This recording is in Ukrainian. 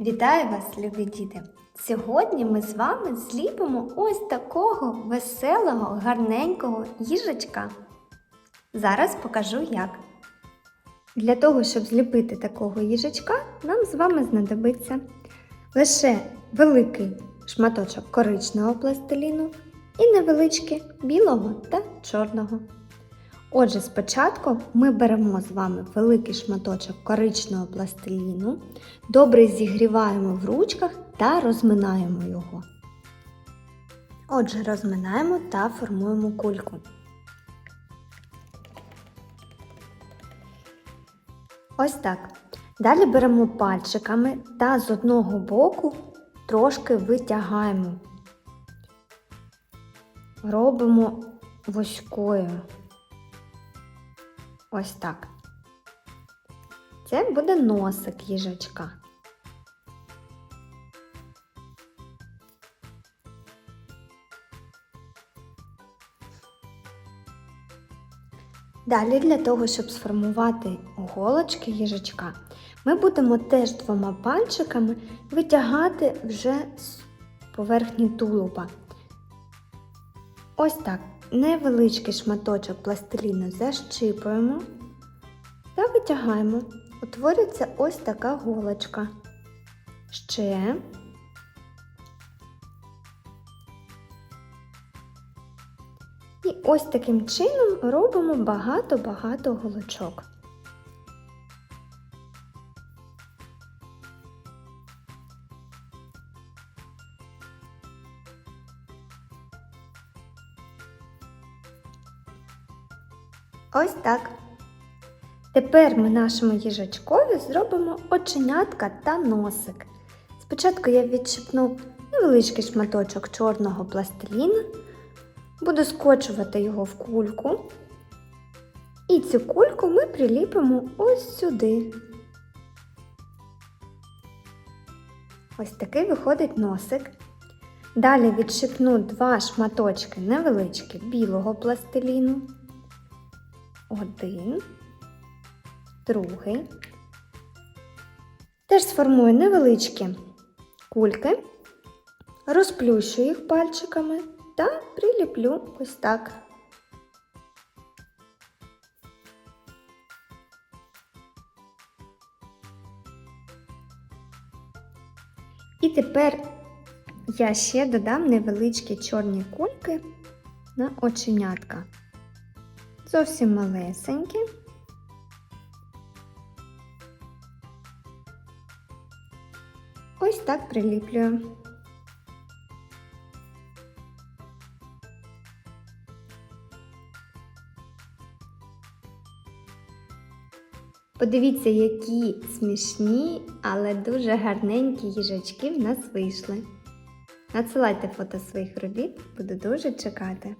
Вітаю вас, любі діти! Сьогодні ми з вами зліпимо ось такого веселого, гарненького їжачка. Зараз покажу як. Для того, щоб зліпити такого їжачка, нам з вами знадобиться лише великий шматочок коричневого пластиліну і невеличкий білого та чорного. Отже, спочатку ми беремо з вами великий шматочок коричневого пластиліну, добре зігріваємо в ручках та розминаємо його. Отже, розминаємо та формуємо кульку. Ось так. Далі беремо пальчиками та з одного боку трошки витягаємо. Робимо вузькою. Ось так. Це буде носик їжачка. Далі для того, щоб сформувати голочки їжачка, ми будемо теж двома пальчиками витягати вже з поверхні тулуба. Ось так. Невеличкий шматочок пластиліну защипуємо та витягаємо. Утворюється ось така голочка. Ще. І ось таким чином робимо багато-багато голочок. Ось так. Тепер ми нашому їжачкові зробимо оченятка та носик. Спочатку я відчіпну невеличкий шматочок чорного пластиліна, буду скочувати його в кульку. І цю кульку ми приліпимо ось сюди. Ось такий виходить носик. Далі відшипну два шматочки невеличкі білого пластиліну. Один, другий. Теж сформую невеличкі кульки, розплющу їх пальчиками та приліплю ось так. І тепер я ще додам невеличкі чорні кульки на оченятка. Зовсім малесенькі. Ось так приліплюю. Подивіться, які смішні, але дуже гарненькі їжачки в нас вийшли. Надсилайте фото своїх робіт, буду дуже чекати.